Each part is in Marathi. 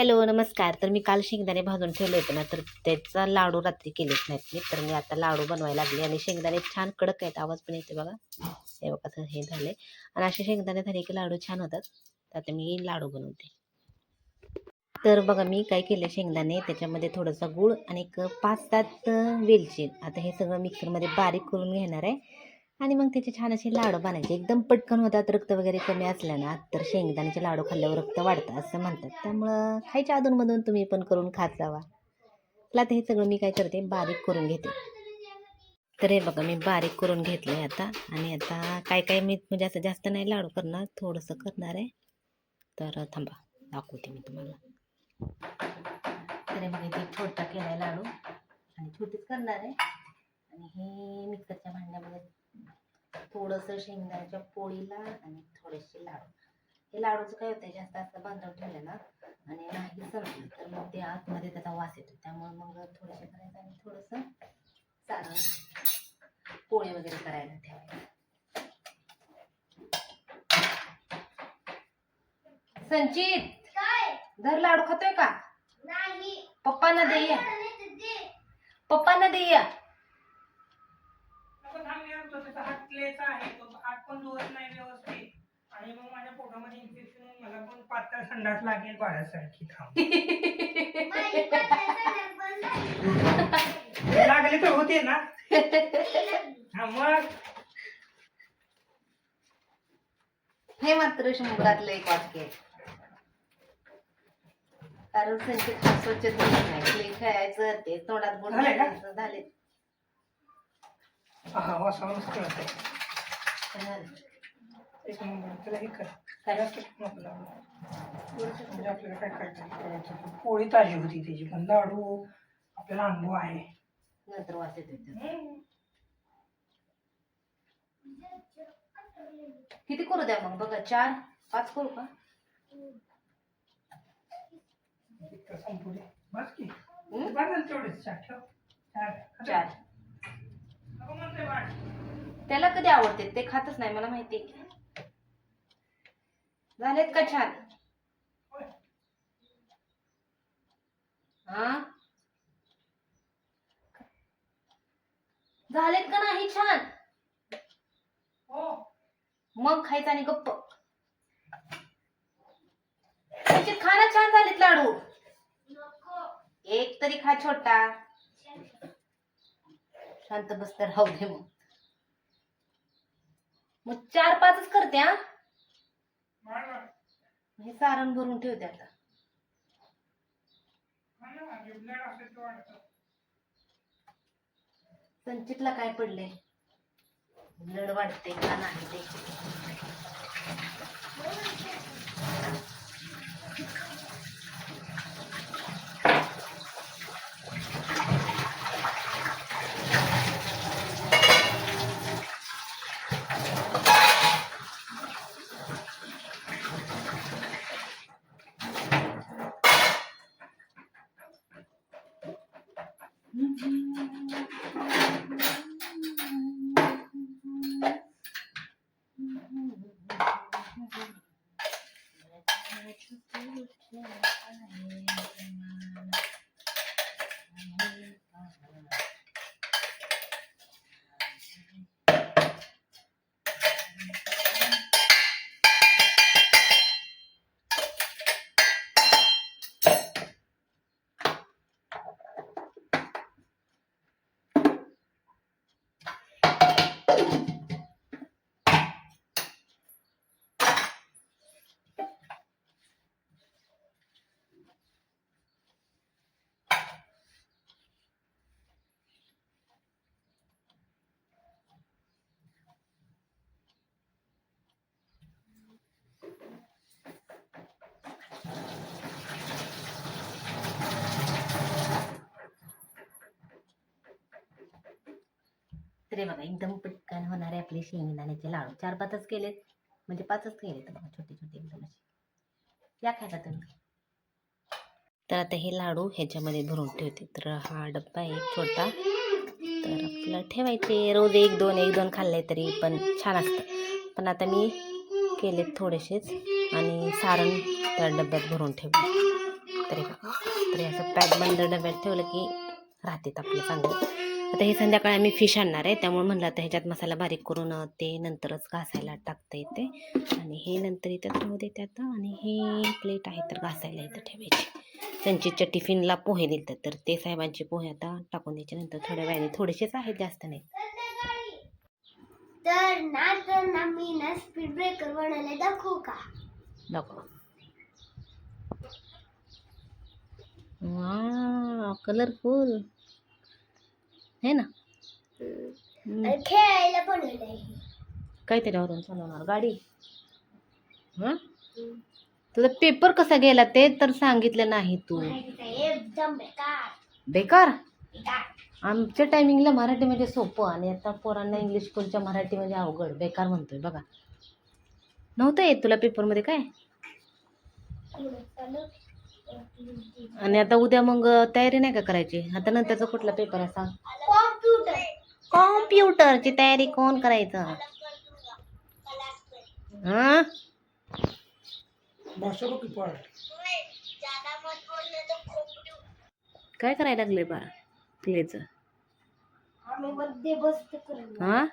हॅलो नमस्कार. तर मी काल शेंगदाणे भाजून ठेवले होते ना तर त्याचा लाडू रात्री केलेच नाहीत मी तर मी आता लाडू बनवायला लागले आणि शेंगदाणे छान कडक आहेत आवाज पण येते बघा. हे बघा असं हे झाले आणि असे शेंगदाणे झाले की लाडू छान होतात. तर आता मी लाडू बनवते. तर बघा मी काय केलं शेंगदाणे त्याच्यामध्ये थोडंसं गूळ आणि एक पाच सात वेलची. आता हे सगळं मिक्सरमध्ये बारीक करून घेणार आहे. आणि मग त्याचे छान असे लाडू बनायचे. एकदम पटकन होतात रक्त वगैरे कमी असलं ना तर शेंगदाण्याचे लाडू खाल्ल्यावर रक्त वाढतं असं म्हणतात. त्यामुळं खायच्या अधूनमधून तुम्ही पण करून खात जावा. तर आता हे सगळं मी काय करते बारीक करून घेते. तर हे बघा मी बारीक करून घेतलं आहे आता. आणि आता काय काय मी म्हणजे असं जास्त नाही लाडू करणार थोडंसं करणार आहे. तर थांबा दाखवते मी तुम्हाला. तर हे इथे छोटा केला आहे लाडू. आणि छोटीच करणार आहे. आणि हे मिक्सरच्या भांड्यामध्ये थोडंसं शेंगदाण्याच्या पोळीला आणि थोडेसे लाडू. हे लाडूचं काय होतं जास्त असं बांधून ठेवलं ना आणि नाही संपलं तर मग ते आतमध्ये त्याचा वास येतो. त्यामुळे मग थोडेसे करायचं आणि थोडंसं सारण पोळी वगैरे करायला ठेवायचं. संचित काय? धर लाडू खातोय का? नाही. पप्पांना दे. दे पप्पांना दे या नको थांब मी आणतो त्याचा हात क्लेचा आहे तो हात पण धुवत नाही व्यवस्थित आणि मग माझ्या पोटामध्ये इन्फेक्शन होऊन मला पण पातळ संडास लागेल बाळासारखी. लागले तर होते ना. हा मग? हे मात्र शंभरातलं एक वाक्य आहे. कारण संचित हा स्वच्छ नाही. खेळायचं ते तोंडात बोट झालंय का? घालायचं, झाले हा आहे एक नंबर त्याला हे कर. म्हणजे आपल्याला काय पोळी ताजी होती त्याची पण लाडू आपल्याला अनुभव आहे. नंतर. किती करू द्या मग? बघा चार पाच करू का? बस तेवढेच. चार ठेव. त्याला कधी आवडते? ते खातच नाही मला माहिती आहे. झालेत का छान. हा? झालेत का नाही छान? हो. मग खायचं आणि गप्प. त्याचे खाना छान झालेत लाडू. एक तरी खा छोटा. शांत बस तर राहू दे मग. मग चार पाचच करते हा. हे सारण भरून ठेवते आता वाढतं. संचितला काय पडले ब्लड वाढते का नाही ते. तरी बघा एकदम पटकन होणारे आपले शेंगदाण्याचे लाडू. चार पाचच केलेत. म्हणजे पाचच केलेत बघा छोटे छोटे एकदम असे. या खायला तुम्ही. तर आता हे लाडू ह्याच्यामध्ये भरून ठेवते. तर हा डब्बा आहे एक छोटा. तर आपल्याला ठेवायचे. रोज एक दोन एक दोन खाल्ले तरी पण छान असतं. पण आता मी केलेत थोडेसेच. आणि सारण त्या डब्यात भरून ठेवले. तरी बघा. तरी असं पॅक बंद डब्यात ठेवलं की राहतात आपलं चांगलं आता हे संध्याकाळी आम्ही फिश आणणार आहे. त्यामुळे म्हणलं आता ह्याच्यात मसाला बारीक करून ते नंतरच घासायला टाकता येते. आणि हे नंतर इथं राहू देते आता. आणि ही प्लेट आहे तर घासायला इथं ठेवायची. संचितच्या टिफिनला पोहे दिलतात तर ते साहेबांचे पोहे आता टाकून द्यायचे. नंतर थोड्या वेळाने थोडेसेच आहेत जास्त नाही तर मी ना स्पीड ब्रेकर बनवले. दाखवू का? दाखव. कलरफुल है ना? खेळायला बनवलंय काय त्याच्यावरून चालवणार? गाडी? हं? तुझा पेपर कसा गेला ते तर सांगितलं नाही तू. एकदम बेकार. बेकार? बेकार. आमच्या टायमिंगला मराठी म्हणजे सोपं आणि आता पोरांना इंग्लिश स्कूलच्या मराठी म्हणजे अवघड बेकार म्हणतोय बघा. नव्हतं येत तुला पेपरमध्ये काय? आणि आता उद्या मग तयारी नाही का करायची? आता नंतरचा कुठला पेपर आहे सांग कॉम्प्युटर कॉम्प्युटरची तयारी कोण करायचं? हा? काय करायला लागले बा करून. हा?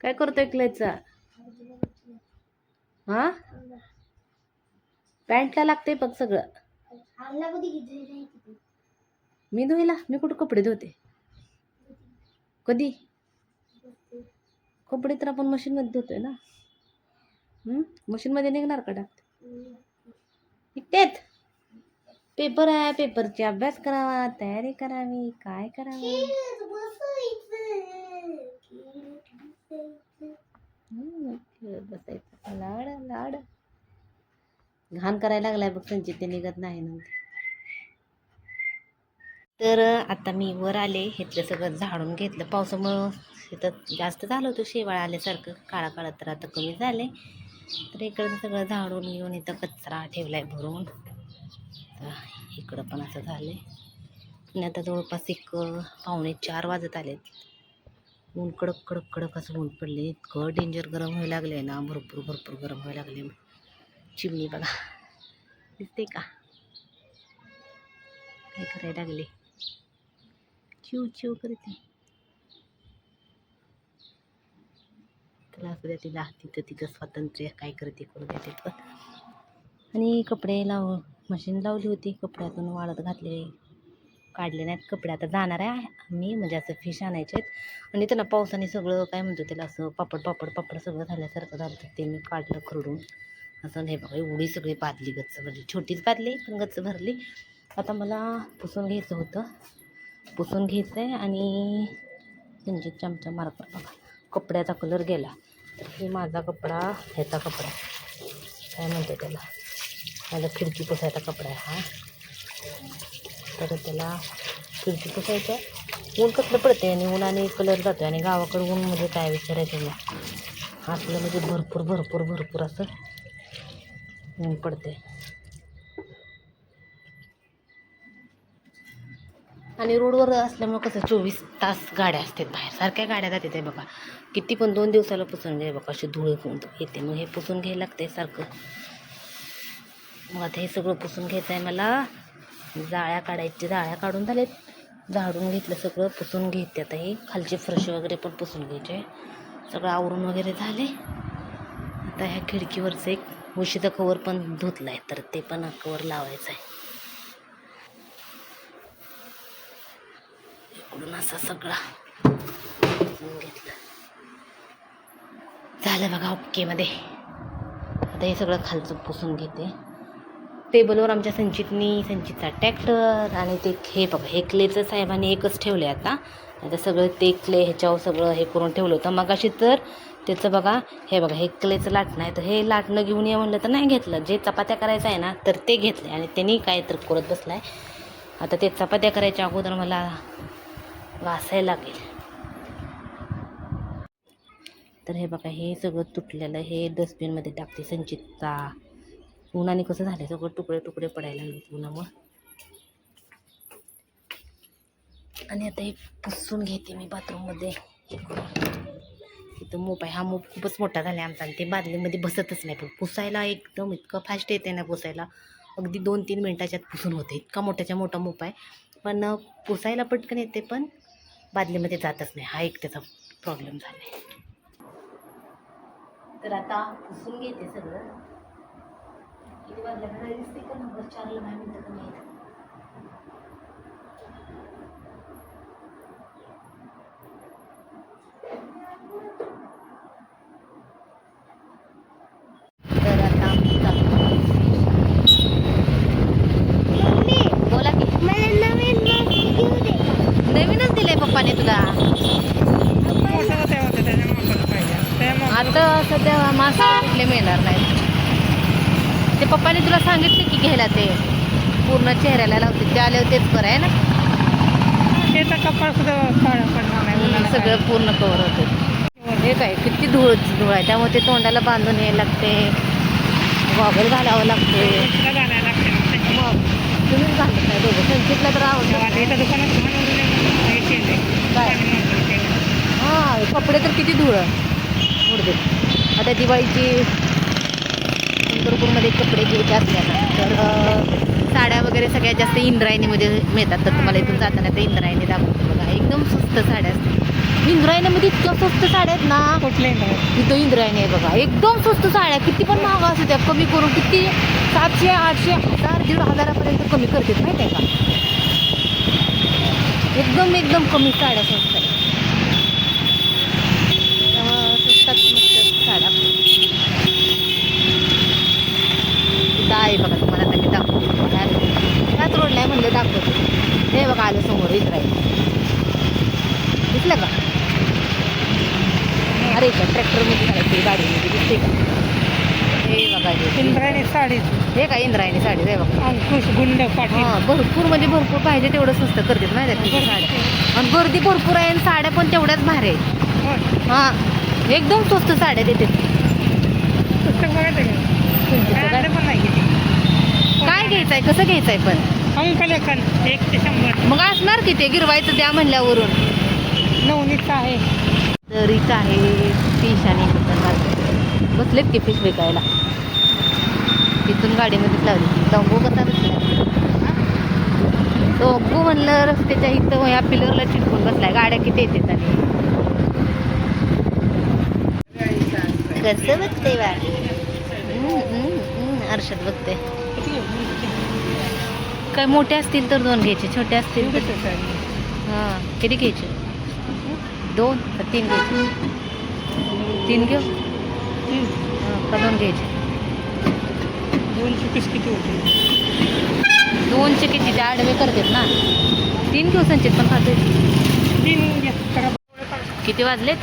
काय करतोय क्लेचा हा? पॅन्टला लागते बघ सगळं. मी धुईला मी कुठं कपडे धुते? कधी? कपडे तर आपण मशीनमध्ये धुतोय ना. मशीनमध्ये निघणार का टाकते निघतेत पेपर आहे पेपरचा अभ्यास करावा तयारी करावी काय करावी? बसायचं. घाण करायला लागलाय बघ संचित ते निघत नाही नंतर. तर आता मी वर आले इथलं सगळं झाडून घेतलं. पावसामुळं इथं जास्त झालं होतं शेवाळ आल्यासारखं काळा काळा तर आता कमी झाले तर इकडं सगळं झाडून घेऊन इथं कचरा ठेवलाय भरून. इकडं पण असं झालंय. आणि आता जवळपास एक पावणे चार वाजत आलेत. ऊन कडक कडक कडक असं ऊन पडले इतकं डेंजर गरम व्हायला लागले ना भरपूर भरपूर गरम व्हायला लागले चिमणी बघा दिसते का? काय करायला लागले? चिव चिव करते त्याला असू द्या तिला तिथं तिथं स्वातंत्र्य काय करते करू द्या तिथं आणि कपडे लाव मशीन लावली होती कपड्यातून वाळत घातले. काढले नाहीत कपडे आता जाणार आहे आम्ही म्हणजे असं फिश आणायचे आहेत. आणि त्याला पावसाने सगळं काय म्हणतो त्याला असं पापड पापड पापड सगळं झाल्यासारखं झालं तर ते मी काढलं खरडून. असं नाही बघा एवढी सगळी पातली गच्च भरली. छोटीच पातली पण गच्च भरली. आता मला पुसून घ्यायचं होतं. पुसून घ्यायचं आहे आणि म्हणजे चमचा मार्कर बघा. कपड्याचा कलर गेला. तर हे माझा कपडा ह्याचा कपडा. काय म्हणते त्याला? माझा खिडकी पुसायचा कपडा आहे हा. तर त्याला खिडकी पुसायचं आहे ऊन कसलं पडते आणि उन्हाने कलर जातो आणि गावाकडे ऊन म्हणजे काय विचारायचं नाही असलं म्हणजे भरपूर भरपूर भरपूर असं ऊन पडते आणि रोडवर असल्यामुळे कसं चोवीस तास गाड्या असतात बाहेर. सारख्या गाड्या जातात आहे बघा. किती पण दोन दिवसाला पुसून घे बघा अशी धुळे येते. मग हे पुसून घ्यायला लागते सारखं. मग आता हे सगळं पुसून घ्यायचं आहे मला. जाळ्या काढायची जाळ्या काढून झालेत. झाडून घेतलं सगळं पुसून घेते आता हे. खालची फरश वगैरे पण पुसून घ्यायचे. सगळं आवरून वगैरे झाले. आता ह्या खिडकीवरचं एक उशीचं कवर पण धुतलं आहे तर ते पण कवर लावायचं आहे इकडून असा सगळा घेतला घेतलं. झालं बघा ओकेमध्ये आता हे सगळं खालचं पुसून घेते. टेबलवर आमच्या संचितनी संचितचा ट्रॅक्टर आणि ते हे बघा हे क्लेचं साहेबांनी एकच ठेवले आता. आता सगळं ते क्ले ह्याच्यावर सगळं हे करून ठेवलं होतं. मग अशी तर त्याचं बघा हे बघा हे कलेचं लाटणं आहे. तर हे लाटणं घेऊन ये म्हणलं तर नाही घेतलं. जे चपात्या करायचं आहे ना तर ते घेतलं आणि त्यांनी काय तर करत बसला आहे आता ते चपात्या करायच्या अगोदर मला वासायला लागेल. तर हे बघा हे सगळं तुटलेलं हे डस्टबिनमध्ये टाकते संचितचा. उन्हाने कसं झालं सगळं तुकडे तुकडे पडायला लागले उन्हामुळं आणि आता हे पुसून घेते मी बाथरूममध्ये हे करून इथं मोप आहे हा मोप खूपच मोठा झाला आहे आमचा आणि ते बादलीमध्ये बसतच नाही. पण पुसायला एकदम इतकं फास्ट येते ना पुसायला. अगदी दोन तीन मिनटाच्यात पुसून होते. इतका मोठ्याच्या मोठा मोप आहे पण पुसायला पटकन येते पण बादलीमध्ये जातच नाही. हा एक त्याचा प्रॉब्लेम झाला आहे तर आता पुसून घेते सगळं. किती वाजल्या दिसते का नंबर चारला दहा मिनटं कमी येतात तर आता आम्ही जातो. बोला की नवीनच दिलंय पप्पाने तुला. आता सध्या कुठले मिळणार नाही ते पप्पाने तुला सांगितले की घ्यायला ते. पूर्ण चेहऱ्याला लावते. ते आल्यावर तेच बरं आहे ना? कपाळ सुद्धा सगळं पूर्ण कवर होते. हे काय किती धूळ धूळ आहे. त्यामुळे ते तोंडाला बांधून यायला लागते. गॉगल घालावं लागते. मग तुम्हीच घालत नाही दोघं. संचितला तर आवडतं हे. काय? हां कपडे तर किती धुळ. उडते आता दिवाळीची पंढरपूरमध्ये कपडे घ्यायचे असल्याना तर साड्या वगैरे सगळ्यात जास्त इंद्रायणीमध्ये मिळतात. तर तुम्हाला इथून जाताना ते इंद्रायणी दाखवते बघा. एकदम स्वस्त साड्या असतात. इंद्रायणीमध्ये इतक्या स्वस्त साड्या आहेत ना? कुठले नाही. तिथं इंद्रायणी आहे बघा. एकदम स्वस्त साड्या. किती पण महाग असू द्या कमी करून किती? सातशे आठशे हजार दीड हजारापर्यंत कमी करतात माहिती आहे का? एकदम एकदम कमी साड्या स्वस्त आहे त्यामुळं स्वस्तात मस्त साड्या इथं आहे बघा तुम्हाला आता मी दाखवते त्याच रोडला आहे म्हणलं दाखवते हे बघा आलं समोर इंद्रायणी दिसलं का अरे का ट्रॅक्टरमध्ये घालायची गाडीमध्ये दिसते का हे बघा हे. इंद्रायणी साडी हे का इंद्रायणी साडी हे बघा अंकुश गुंड पाटील. हां भरपूर म्हणजे भरपूर पाहिजे तेवढं स्वस्त करतात आहे का साड्या आणि गर्दी भरपूर आहे आणि साड्या पण तेवढ्याच भारी आहेत. हां एकदम स्वस्त साड्या पुस्तक बघायचं तुमचं काय नाही किती घ्यायचं आहे कसं घ्यायचं आहे पण? अंकलेखन एक ते शंभर. मग असणार की ते? गिरवायचं द्या म्हणल्यावरून. नवनीत आहे. तर आहे फिश आणि बसलेत की फिश विकायला? तिथून गाडीमध्येच लावली तंबू कसा बसला तंबू म्हणलं रस्त्याच्या इथं या पिलरला चिटकून बसलाय. गाड्या किती येतात आणि? कसं बघते बा अर्षद बघते. काय मोठे असतील तर दोन घ्यायचे छोटे असतील तर हां किती घ्यायचे? दोन तीन घ्यायचे. तीन घेऊ? हां का दोन घ्यायचे? दोनशे पीस किती होते दोनचे किती ते आडवे करतात ना. तीन संचित पण खाते. तीन. किती वाजलेत.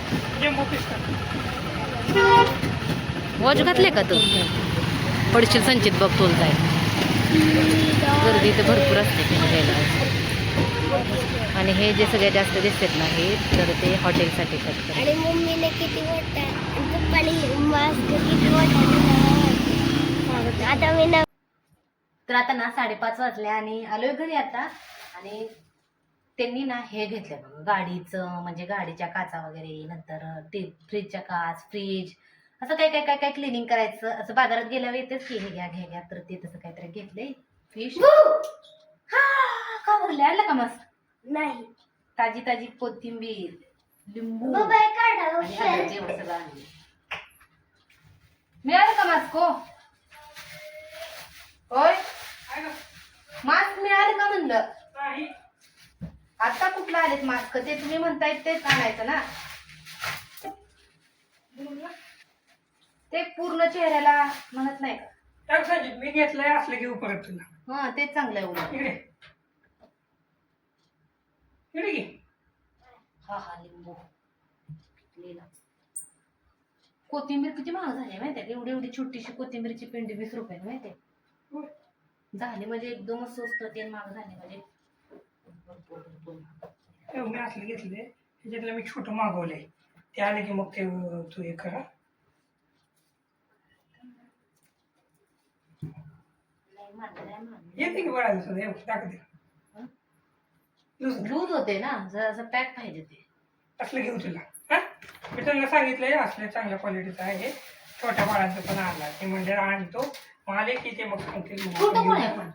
वॉच घातले का तू? पडशील संचित बघ तोल जाय गर्दी तर भरपूर असते तिथे घ्यायला. आणि हे जे सगळ्यात जास्त दिसतात ना हे तर ते हॉटेलसाठी करतात आणि मम्मीने किती मोठा आणि पप्पाने मास्क किती मोठा दिला आता मी नवीन तर आता ना साडेपाच वाजले आणि आलोय घरी आता. आणि त्यांनी ना हे घेतलं बघ गाडीचं म्हणजे गाडीच्या काचा वगैरे नंतर ते फ्रीजच्या काच फ्रीज असं काय काय काय काय क्लिनिंग करायचं असं बाजारात गेल्यावर येतेच की हे घ्या घ्या घ्या तर ते तसं काहीतरी घेतलंय. फिश हा का भरले आलं का मस्त? नाही. ताजी ताजी कोथिंबीर लिंबू. हे काढा आणि सगळं. मिळालं का मास्को होय? मास्क मिळालं का म्हणलं. आता कुठलं आलेत मास्क? ते तुम्ही म्हणताय तेच आणायचं ना? ते पूर्ण चेहऱ्याला म्हणत नाही का? मी घेतलंय असलं घेऊ परत तुला. हा तेच चांगलं आहे उलट. इकडे. इकडे घे. हा हा लिंबू. लिहिला कोथिंबीर किती महाग झाली माहितीये एवढी एवढी छोटीशी कोथिंबीरची पिंडी वीस रुपये माहितीये. झाली म्हणजे एकदमच स्वस्त ते महाग झाले म्हणजे. भरपूर भरपूर महाग. मी असलं घेतलंय त्याच्यातलं मी छोटं मागवलंय. ते आले की मग ते अं, तू हे करा. येते की बळा दुसरं हे दाखवते हं? दुसरं लूज होते ना जरा असं पॅक पाहिजे ते. असलं घेऊ तुला. हा? मी त्यांना सांगितलंय असल्या चांगल्या क्वालिटीचं आहे. छोट्या बाळांचं पण आणला ते म्हणजे आणतो. ते मग सांगतील छोटं आहे. पण?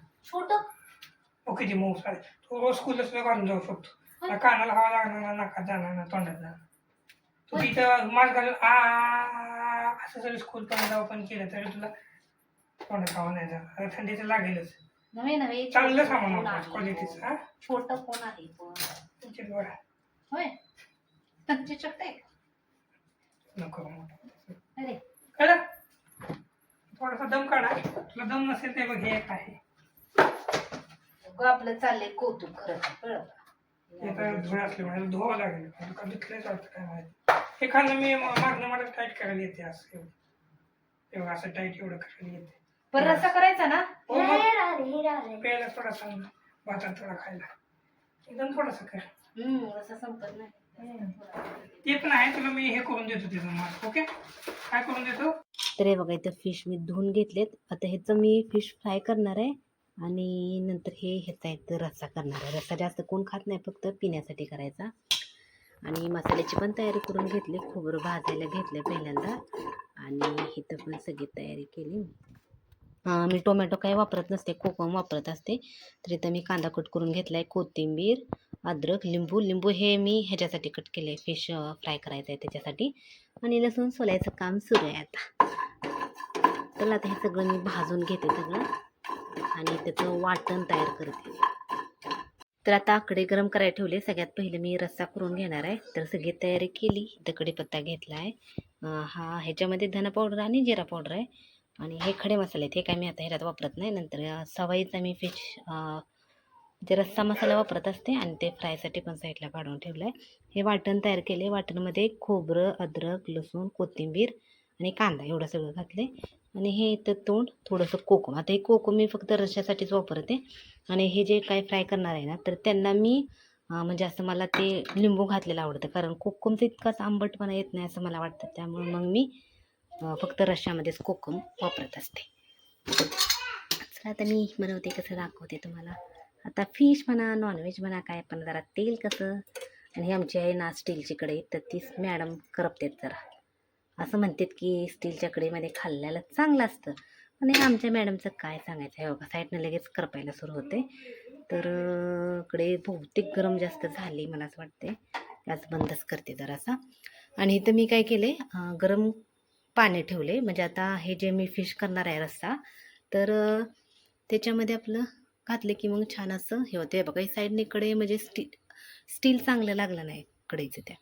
किती मऊ आहे तो रोज स्कूलला सुद्धा घालून जाऊ शकतो. ना कानाला हवा लागणार ना नाकात जाणार ना तोंडात जाणार. तू तिथं मास्क घालून आ असं जरी स्कूल पण जाऊ पण केलं तरी तुला तोंडात हवा नाही जाणार. थंडीचं लागेलच. नव्हे नव्हे. चांगलं सामान? क्वालिटीचं हा? छोटं कोण आहे पण? डोळा होय. छोटे नको. अरे. कळलं? थोडासा दम काढा. तुला दम नसेल ते बघ हे एक आहे. आपलं चाललंय कौतुक खरं कळलं हे तर धुळे असल्यामुळे धुवावं लागेल. का धुतलेच वाटतं काय माहिती. हे खाणं मी मागणं मला टाईट करायला येते असं एवढं. एवढं असं टाईट एवढं करायला येते. पण रस्सा करायचा ना? हो मग. प्यायला थोडासा भातात थोडा खायला. एकदम थोडासा कर. हम्म रस्सा संपत नाही. ते पण आहे तुला मी हे करून देतो त्याचं ओके काय करून देतो? तर हे बघा इथं फिश मी धुवून घेतलेत. आता ह्याचं मी फिश फ्राय करणार आहे आणि नंतर हे ह्याचा एक रस्सा करणार आहे. रस्सा जास्त कोण खात नाही फक्त पिण्यासाठी करायचा. आणि मसाल्याची पण तयारी करून घेतली खोबरं भाजायला घेतलं पहिल्यांदा. आणि इथं पण सगळी तयारी केली मी. टोमॅटो काही वापरत नसते कोकम वापरत असते. तर इथं मी कांदा कट करून घेतला आहे कोथिंबीर अद्रक लिंबू लिंबू हे मी ह्याच्यासाठी कट केलं आहे फिश फ्राय करायचं आहे त्याच्यासाठी. आणि लसूण सोलायचं काम सुरू आहे आता. तर आता हे सगळं मी भाजून घेते सगळं. आणि त्याचं वाटण तयार करते. तर आता आकडे गरम करायला ठेवले. सगळ्यात पहिले मी रस्सा करून घेणार आहे. तर सगळी तयारी केली. इथं पत्ता घेतला आहे. हा ह्याच्यामध्ये धना पावडर आणि जिरा पावडर आहे. आणि हे खडे मसाले आहेत. हे काय मी आता ह्याच्यात वापरत नाही. नंतर सवाईचा मी फिश जे रस्सा मसाला वापरत असते आणि ते फ्रायसाठी पण साईडला काढून ठेवलं आहे हे वाटण तयार केले वाटणमध्ये खोबरं अद्रक लसूण कोथिंबीर आणि कांदा एवढं सगळं घातले आणि हे इथं तोंड थोडंसं कोकम. आता हे कोकम मी फक्त रश्श्यासाठीच वापरते. आणि हे जे काय फ्राय करणार आहे ना तर त्यांना मी म्हणजे असं मला ते लिंबू घातलेलं आवडतं. कारण कोकमचं इतकाच आंबटपणा येत नाही असं मला वाटतं. त्यामुळे मग मी फक्त रश्श्यामध्येच कोकम वापरत असते. चला आता मी बनवते कसं दाखवते तुम्हाला. आता फिश म्हणा नॉनव्हेज म्हणा काय पण जरा तेल कसं. आणि हे आमची आहे ना स्टीलची कढई तर तीच मॅडम करपतेत जरा. असं म्हणतात की स्टीलच्या कढईमध्ये खाल्ल्याला चांगलं असतं. पण हे आमच्या मॅडमचं काय सांगायचं आहे बघा साईडनं लगेच करपायला सुरू होते. तर इकडे बहुतेक गरम जास्त झाली मला असं वाटते गॅस बंदच करते जरासा. आणि इथं मी काय केले गरम पाणी ठेवले म्हणजे आता हे जे मी फिश करणार आहे रस्सा तर त्याच्यामध्ये आपलं घातले की मग छान असं हे होते. बघा साईडने कढई म्हणजे स्टील स्टील चांगलं लागलं नाही कढईचं त्या.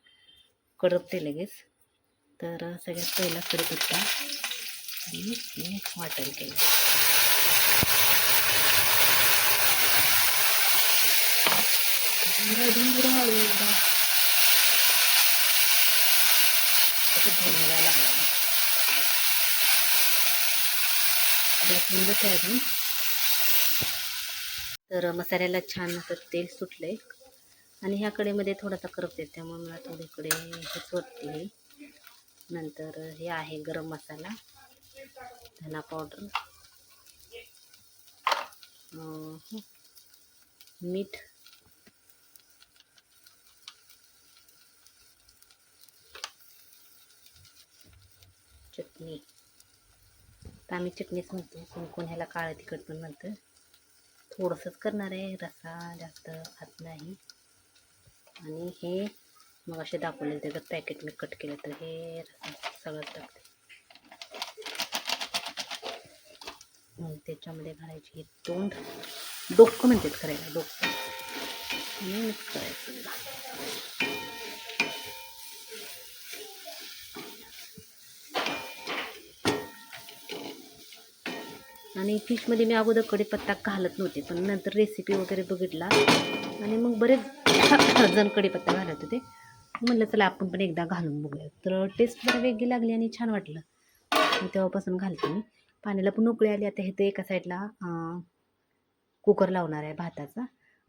कडपते लगेच. तर सगळ्यात पहिला कढीपत्ता आणि वाटण केलं. असं लागलं. गॅस आहे अजून. तर मसाल्याला छान असं तेल सुटलं आहे आणि ह्या कडेमध्ये थोडासा करपते त्यामुळे मला थोडीकडे हेच वाटते नंतर हे आहे गरम मसाला धना पावडर. मीठ. चटणी. तर आम्ही चटणीच म्हणतो कोण कोण ह्याला काळं तिखट पण म्हणतं. थोडंसंच करणार आहे. रस्सा जास्त खात नाही. आणि हे मग असे दाखवले त्याचं पॅकेट मी कट केलं तर हे रस्सा सगळं टाकते. मग त्याच्यामध्ये घालायची हे तोंड. डोकं म्हणतात करायला डोकं. आणि मिक्स करायचं. आणि फिशमध्ये मी अगोदर कढीपत्ता घालत नव्हते पण नंतर रेसिपी वगैरे बघितला. आणि मग बरेच जण कढीपत्ता घालत होते. म्हणलं चला आपण पण एकदा घालून बघूया. तर टेस्ट जरा वेगळी लागली आणि छान वाटलं. मी तेव्हापासून घालते मी. पाण्याला पण उकळी आली. आता हे तर एका साईडला कुकर लावणार आहे भाताचा.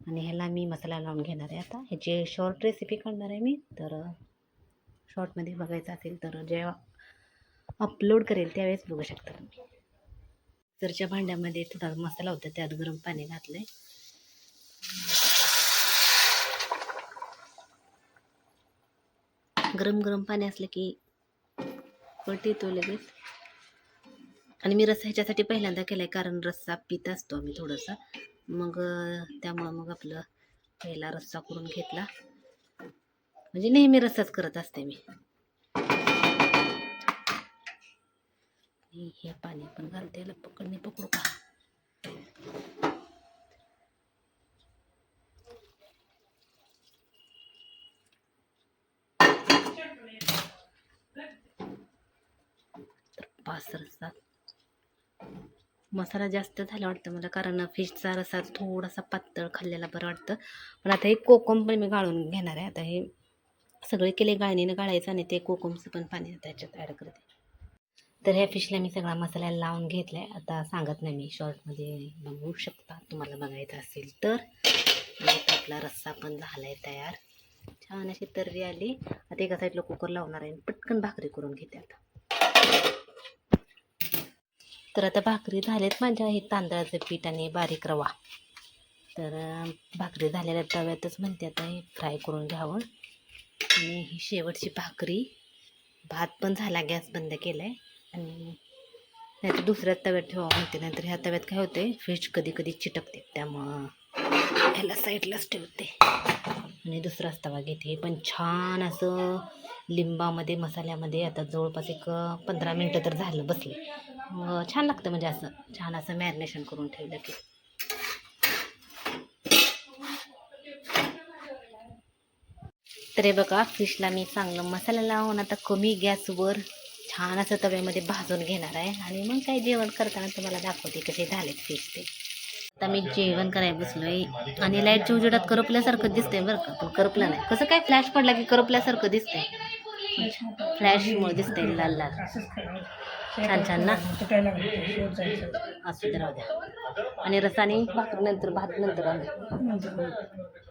आणि ह्याला मी मसाला लावून घेणार आहे आता. ह्याची शॉर्ट रेसिपी काढणार आहे मी. तर शॉर्टमध्ये बघायचं असेल तर जेव्हा अपलोड करेल त्यावेळेस बघू शकता तुम्ही. मिक्सरच्या भांड्यामध्ये थोडा मसाला होता त्यात गरम पाणी घातलं आहे गरम गरम पाणी असलं की कट येतो लगेच. आणि मी रस्सा ह्याच्यासाठी पहिल्यांदा केला आहे कारण रस्सा पित असतो आम्ही थोडंसं. मग त्यामुळं मग आपलं पहिला रस्सा करून घेतला. म्हणजे नेहमी रस्साच करत असते मी. आणि हे पाणी पण घालते याला पकडणे पकडू का? पाच रस्सा मसाला जास्त झाला वाटतं मला कारण फिशचा रसा थोडासा पातळ खाल्लेला बरं वाटतं. पण आता हे कोकम पण मी गाळून घेणार आहे. आता हे सगळे केले गाळणीनं गाळायचं आणि ते कोकमचं पण पाणी त्याच्यात ॲड करते. तर ह्या फिशला मी सगळा मसाला लावून घेतला आहे आता सांगत नाही मी शॉर्टमध्ये बघू शकता. तुम्हाला बघायचं असेल तर. आपला रस्सा पण झाला आहे तयार. छान अशी तर्री आली. आता एका साईडला कुकर लावणार आहे आणि पटकन भाकरी करून घेते आता. तर आता भाकरी झालेत माझ्या हे तांदळाचं पीठ आणि बारीक रवा. तर भाकरी झालेल्या तव्यातच म्हणते आता हे फ्राय करून घ्यावं. आणि ही शेवटची भाकरी. भात पण झाला गॅस बंद केला आहे आणि नाहीतर दुसऱ्या तव्यात ठेवा म्हणते. नंतर ह्या तव्यात काय होते फिश कधी कधी चिटकते. त्यामुळं ह्याला साईडलाच ठेवते. आणि दुसराच तवा घेते. पण छान असं लिंबामध्ये मसाल्यामध्ये आता जवळपास एक पंधरा मिनटं तर झालं बसले. मग छान लागतं म्हणजे असं. छान असं मॅरिनेशन करून ठेवलं की. तर हे बघा फिशला मी चांगलं मसाला लावून आता कमी गॅसवर छान असं तव्यामध्ये भाजून घेणार आहे. आणि मग काय जेवण करताना तुम्हाला दाखवते कसे झालेत फिश ते. आता मी जेवण करायला बसलोय. आणि लाइट उजेडात करपल्यासारखं दिसतंय बरं का. पण करपलं नाही. कसं काय फ्लॅश पडला की करपल्यासारखं दिसतंय? फ्लॅशमुळे दिसतंय लाल लाल. छान छान ना? असू दे राहू द्या. आणि रसाने भाकर नंतर भात नंतर नंतर